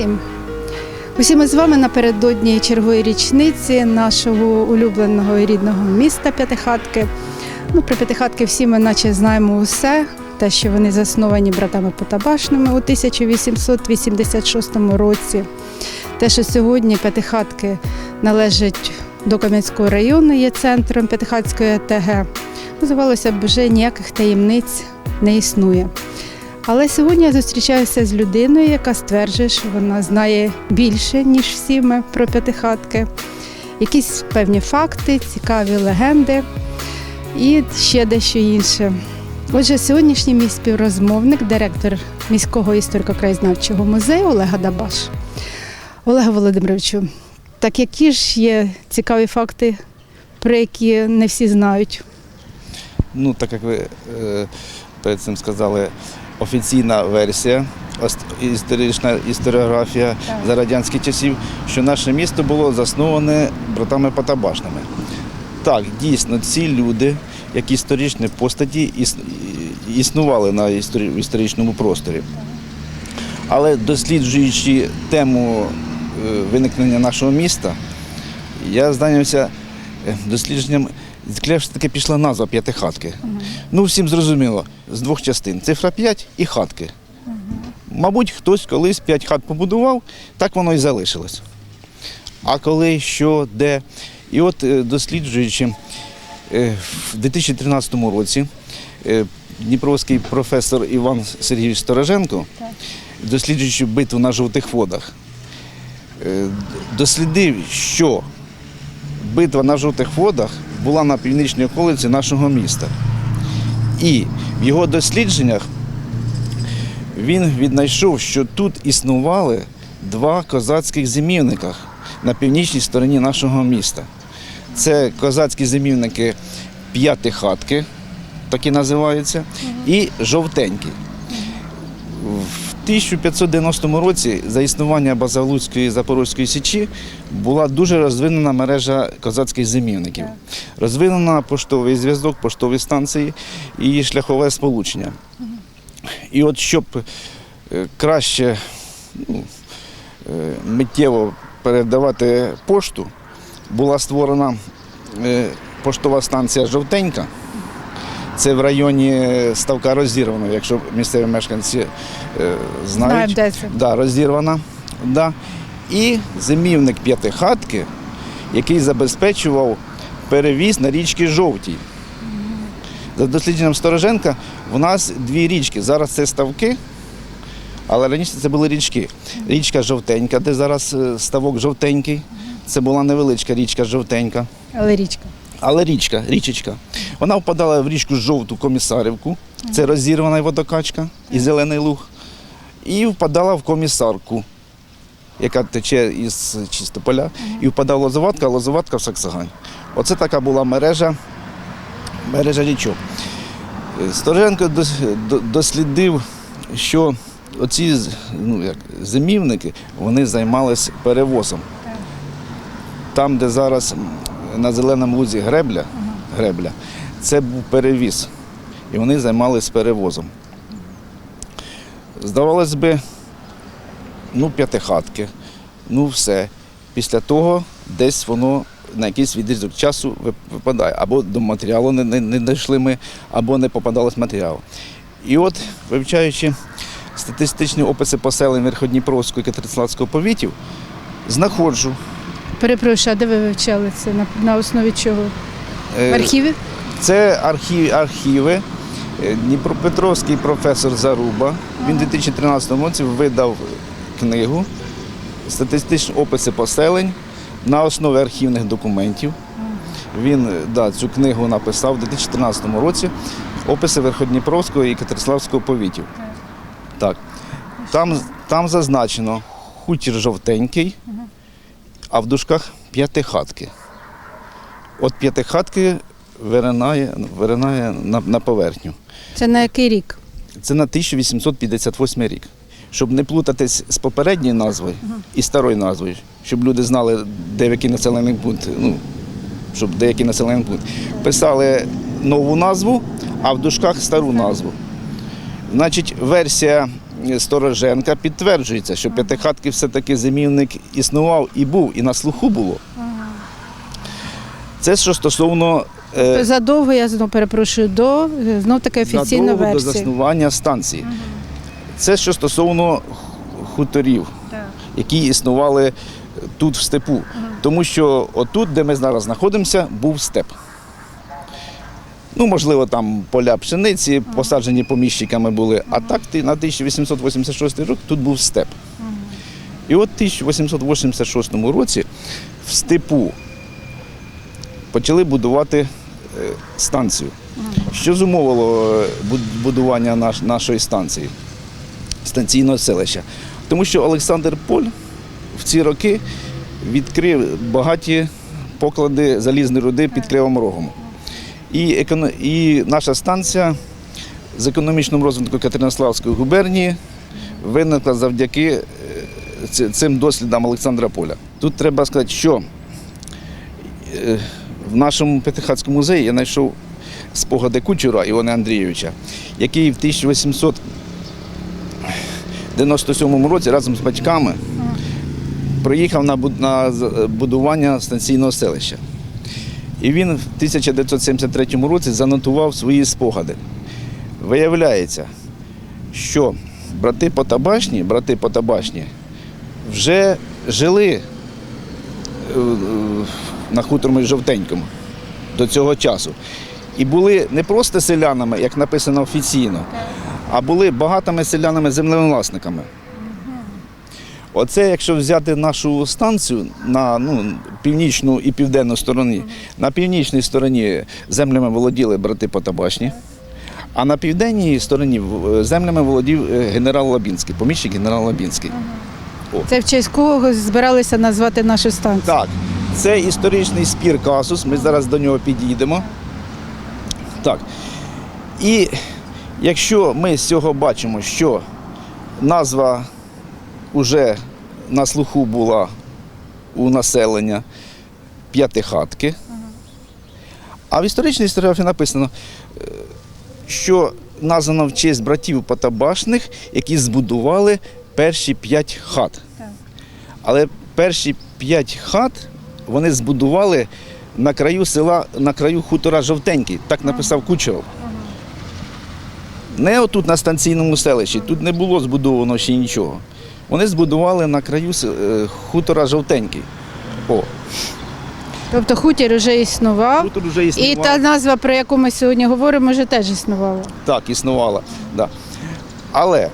всім. Усі ми з вами напередодні чергової річниці нашого улюбленого і рідного міста П'ятихатки. Ну, про П'ятихатки всі ми наче знаємо усе. Те, що вони засновані братами Потабашними у 1886 році. Те, що сьогодні П'ятихатки належать до Кам'янського району, є центром П'ятихатської ОТГ. Ну, Здавалося б, вже ніяких таємниць не існує. Але сьогодні я зустрічаюся з людиною, яка стверджує, що вона знає більше, ніж всі ми про п'ятихатки. Якісь певні факти, цікаві легенди і ще дещо інше. Отже, сьогоднішній мій співрозмовник, директор міського історико-краєзнавчого музею Олега Дабаш. Олега Володимировичу, так які ж є цікаві факти, про які не всі знають? Ну, так як ви е, перед цим сказали, офіційна версія, історична історіографія за радянських часів, що наше місто було засноване братами Потабашними. Так, дійсно, ці люди, як історичні постаті, існували на історичному просторі. Але досліджуючи тему е, виникнення нашого міста, я зайнявся е, дослідженням, таки пішла назва п'ятихатки. Ну, всім зрозуміло, з двох частин цифра 5 і хатки. Мабуть, хтось колись 5 хат побудував, так воно і залишилось. А коли, що, де. І от е, досліджуючи е, в 2013 році е, дніпровський професор Іван Сергійович Стороженко, досліджуючи битву на жовтих водах, дослідив, що битва на жовтих водах була на північній околиці нашого міста. І в його дослідженнях він віднайшов, що тут існували два козацьких зимівника на північній стороні нашого міста. Це козацькі зимівники п'яти хатки, так і називаються, і жовтенькі. В 1590 році за існування Базалуцької Запорозької січі була дуже розвинена мережа козацьких зимівників. Розвинена поштовий зв'язок, поштові станції і шляхове сполучення. І от щоб е, краще ну, е, миттєво передавати пошту, була створена е, поштова станція Жовтенька. Це в районі ставка розірвано, якщо місцеві мешканці е, знають. Знаємо, де. Да, розірвана. Да. І зимівник п'ятихатки, який забезпечував перевіз на річки Жовтій. За дослідженням Стороженка, в нас дві річки. Зараз це ставки, але раніше це були річки. Річка Жовтенька, де зараз е, ставок жовтенький. Це була невеличка річка Жовтенька. Але річка. Але річка, річечка, вона впадала в річку жовту комісарівку, це розірвана водокачка і зелений луг, і впадала в комісарку, яка тече із Чистополя, і впадала Лозоватка, а Лозоватка в Саксагань. Оце така була мережа, мережа річок. Е, Стороженко дослідив, що оці ну, як, зимівники вони займалися перевозом. Там, де зараз на зеленому лузі гребля, гребля, це був перевіз. І вони займалися перевозом. Здавалось би, ну, п'ятихатки, ну все. Після того десь воно на якийсь відрізок часу випадає. Або до матеріалу не, не, не дійшли ми, або не попадалось матеріал. І от, вивчаючи статистичні описи поселень Верходніпровського і Катеринславського повітів, знаходжу Перепрошую, а де ви вивчали це? На, на основі чого? В архіві? Це архів, архіви. Е, Дніпропетровський професор Заруба. Він у 2013 році видав книгу Статистичні описи поселень на основі архівних документів. Він да, цю книгу написав у 2013 році описи Верходніпровського і Катериславського повітів. Так. Там, там зазначено хутір жовтенький, а в дужках п'ятихатки. От п'ятихатки виринає, виринає на, на поверхню. Це на який рік? Це на 1858 рік. Щоб не плутатись з попередньою назвою і старою назвою, щоб люди знали, де який населений пункт, ну, щоб деякий населений пункт. Писали нову назву, а в дужках стару назву. Значить, версія Стороженка підтверджується, що п'ятихатки все-таки зимівник існував і був, і на слуху було. Це що стосовно Задовго, я знову перепрошую, до е, знов таки офіційна задовго до заснування станції. Це що стосовно хуторів, Так. які існували тут в степу. Тому що отут, де ми зараз знаходимося, був степ. Ну, можливо, там поля пшениці посаджені поміщиками були, а так на 1886 рік тут був степ. І от в 1886 році в степу почали будувати е, станцію. Що зумовило е, будування наш, нашої станції, станційного селища? Тому що Олександр Поль в ці роки відкрив багаті поклади залізної руди під Кривим Рогом. І, еконо- і наша станція з економічним розвитком Катеринославської губернії виникла завдяки е, цим дослідам Олександра Поля. Тут треба сказати, що е, в нашому П'ятихатському музеї я знайшов спогади Кучера Івана Андрійовича, який в 1897 році разом з батьками приїхав на будування станційного селища. І він в 1973 році занотував свої спогади. Виявляється, що брати Потабашні, брати Потабашні вже жили е, на хуторому жовтенькому до цього часу. І були не просто селянами, як написано офіційно, а були багатими селянами землевласниками. Оце, якщо взяти нашу станцію на ну, північну і південну стороні, на північній стороні землями володіли брати Потабашні, а на південній стороні землями володів е, генерал Лабінський, поміщик генерал Лабінський. Це в честь кого збиралися назвати нашу станцію. Так, це історичний спір Касус, ми зараз до нього підійдемо. Так. І якщо ми з цього бачимо, що назва вже на слуху була у населення п'ятихатки, а в історичній історіографії написано, е, що названо в честь братів Потабашних, які збудували перші п'ять хат. Але перші п'ять хат вони збудували на краю села, на краю хутора Жовтенький, так написав Кучеров. Не отут на станційному селищі, тут не було збудовано ще нічого. Вони збудували на краю е, хутора Жовтенький. О, Тобто хутір вже існував. хутор вже І та назва, про яку ми сьогодні говоримо, вже теж існувала. Так, існувала. Да. Але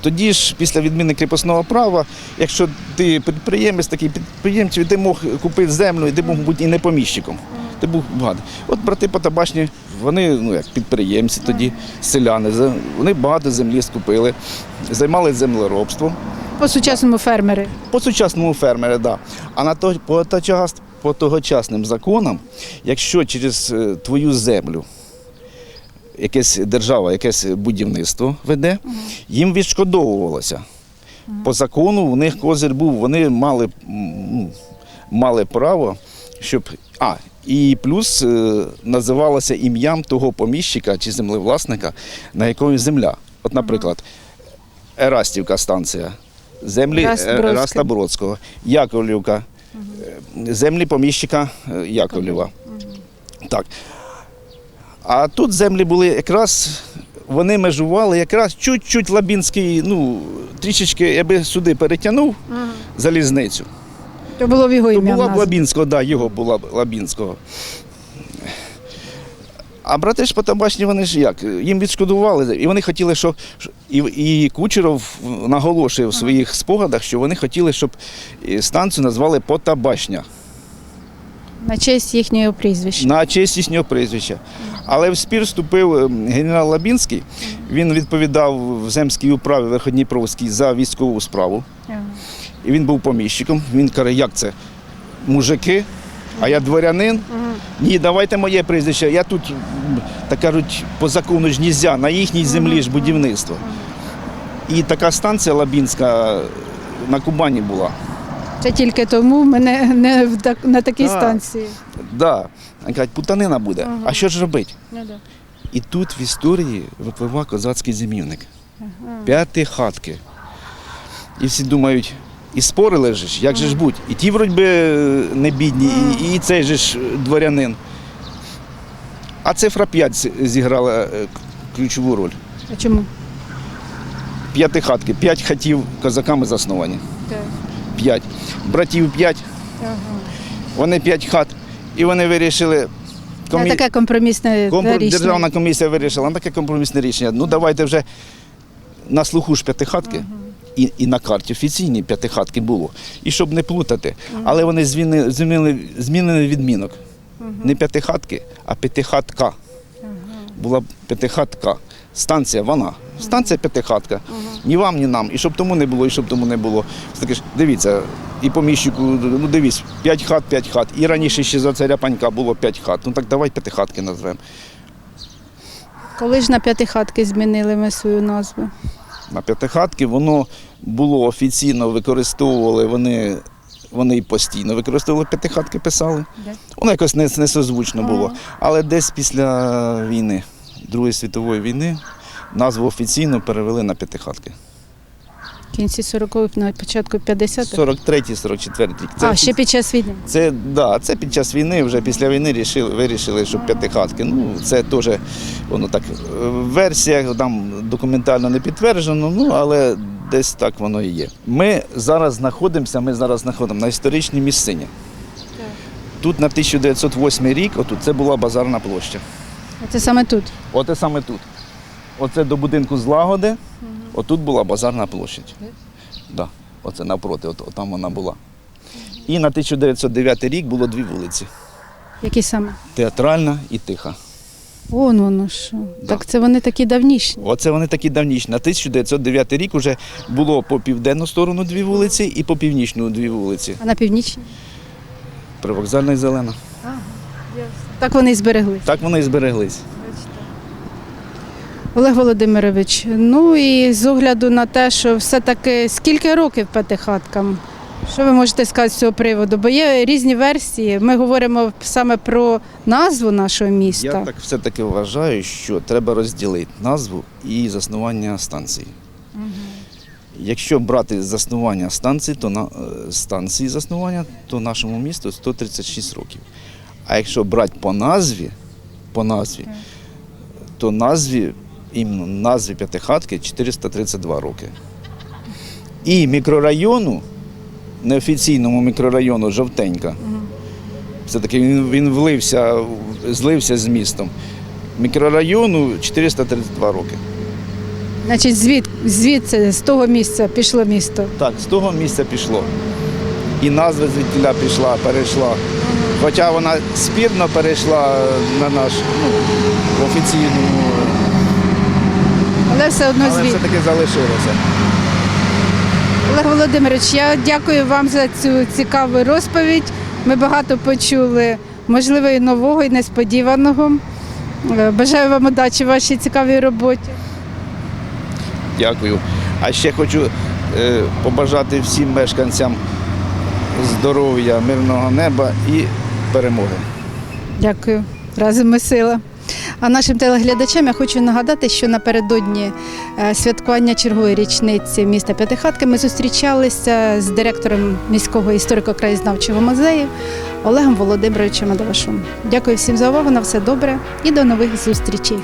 тоді ж, після відміни кріпосного права, якщо ти підприємець, такий підприємців, ти мог купити землю, і ти мог бути і не поміщиком. Ти був багатий. От брати Потабашні, вони ну, як підприємці тоді, селяни, вони багато землі скупили, займалися землеробством. По сучасному фермери. По сучасному фермері, да. А на то, по, по тогочасним законам, якщо через е, твою землю якась держава, якесь будівництво веде, їм відшкодовувалося. По закону у них козир був, вони мали, мали право, щоб. А, і плюс е, називалося ім'ям того поміщика чи землевласника, на якої земля. От, наприклад, Ерастівка станція, землі е, Раста Бродського, Яковлівка, е, землі поміщика Яковлєва. Так. А тут землі були якраз, вони межували якраз чуть-чуть Лабінський, ну, трішечки, я би сюди перетягнув залізницю. То було в його То була б. Лабінського, да, його була Лабінського. А брати ж Потабачні, вони ж як? Їм відшкодували, і вони хотіли, щоб і, і Кучеров наголошує в своїх спогадах, що вони хотіли, щоб станцію назвали Потабашня На честь їхнього прізвища. на честь їхнього прізвища. Але в спір вступив е, генерал Лабінський. Він відповідав в земській управі Верходніпровській за військову справу. І він був поміщиком. Він каже, як це? Мужики, а я дворянин. Ні, давайте моє прізвище. Я тут, так кажуть, по закону ж нельзя, на їхній землі ж будівництво. І така станція Лабінська на Кубані була. Це тільки тому ми не, не в так- на такій Так. станції. Да. Вони кажуть, путанина буде. А що ж робити? Ну, да. І тут в історії випливав козацький зимівник. П'яти хатки. І всі думають, і спорили ж, як же ж будь. І ті, вроді би, не бідні, і, і цей же ж дворянин. А цифра 5 зіграла е, ключову роль. А чому? П'яти хатки, п'ять хатів козаками засновані. П'ять. Братів п'ять, вони п'ять хат. І вони вирішили. Це комі- таке компромісне Компро- рішення. Державна комісія вирішила, ну таке компромісне рішення. Ну давайте вже на слуху ж п'ятихатки. І, і на карті офіційні п'ятихатки було. І щоб не плутати. Але вони змінили, змінили, змінили відмінок. Не п'ятихатки, а п'ятихатка. Була п'ятихатка. Станція вона. Станція п'ятихатка. Ні вам, ні нам. І щоб тому не було, і щоб тому не було. Таки ж, дивіться, і поміщику, ну дивись, п'ять хат, п'ять хат. І раніше ще за царя панька було п'ять хат. Ну так давай п'ятихатки назвемо. Коли ж на п'ятихатки змінили ми свою назву? на п'ятихатки, воно було офіційно використовували, вони, вони і постійно використовували п'ятихатки, писали. Де? Воно якось не, несозвучно було. Але десь після війни, Другої світової війни, назву офіційно перевели на п'ятихатки. В кінці 40-х, на початку 50-х? 43-й, 44 рік. Це, А, ще під час війни. це, да, це під час війни, вже після війни рішили, вирішили, що п'ятихатки. Ну, це теж воно так е, в там документально не підтверджено, ну але десь так воно і є. Ми зараз знаходимося, ми зараз знаходимо на історичній місцині. Тут на 1908 рік, отут це була базарна площа. Це саме тут. Оце саме тут. Оце до будинку злагоди, отут була базарна площадь. Да. Оце навпроти, от, там вона була. І на 1909 рік було дві вулиці. Які саме? Театральна і тиха. Вон воно що. Да. Так це вони такі давнішні. Оце вони такі давнішні. На 1909 рік вже було по південну сторону дві вулиці і по північну дві вулиці. А на північні? Привокзальна і зелена. Так вони і зберегли. Так вони і збереглись. Олег Володимирович, ну і з огляду на те, що все-таки скільки років п'ятихаткам? Що ви можете сказати з цього приводу? Бо є різні версії. Ми говоримо саме про назву нашого міста. Я так все-таки вважаю, що треба розділити назву і заснування станції. Якщо брати заснування станції, то на е, станції заснування, то нашому місту 136 років. А якщо брати по назві, по назві, то назві, іменно назві п'ятихатки 432 роки. І мікрорайону, неофіційному мікрорайону Жовтенька, все-таки він, він влився, злився з містом. Мікрорайону 432 роки. Значить, звід, звідси, з того місця пішло місто. Так, з того місця пішло. І назва звідтіля пішла, перейшла. Хоча вона спірно перейшла на наш ну, офіційну, Але все одно але звід. все-таки залишилося. Олег Володимирович, я дякую вам за цю цікаву розповідь. Ми багато почули, можливо, і нового, і несподіваного. Е, Бажаю вам удачі в вашій цікавій роботі. Дякую. А ще хочу е, побажати всім мешканцям здоров'я, мирного неба і перемоги. Дякую. Разом ми сила. А нашим телеглядачам я хочу нагадати, що напередодні е, святкування чергової річниці міста П'ятихатки ми зустрічалися з директором міського історико-краєзнавчого музею Олегом Володимировичем Адавашом. Дякую всім за увагу. На все добре і до нових зустрічей.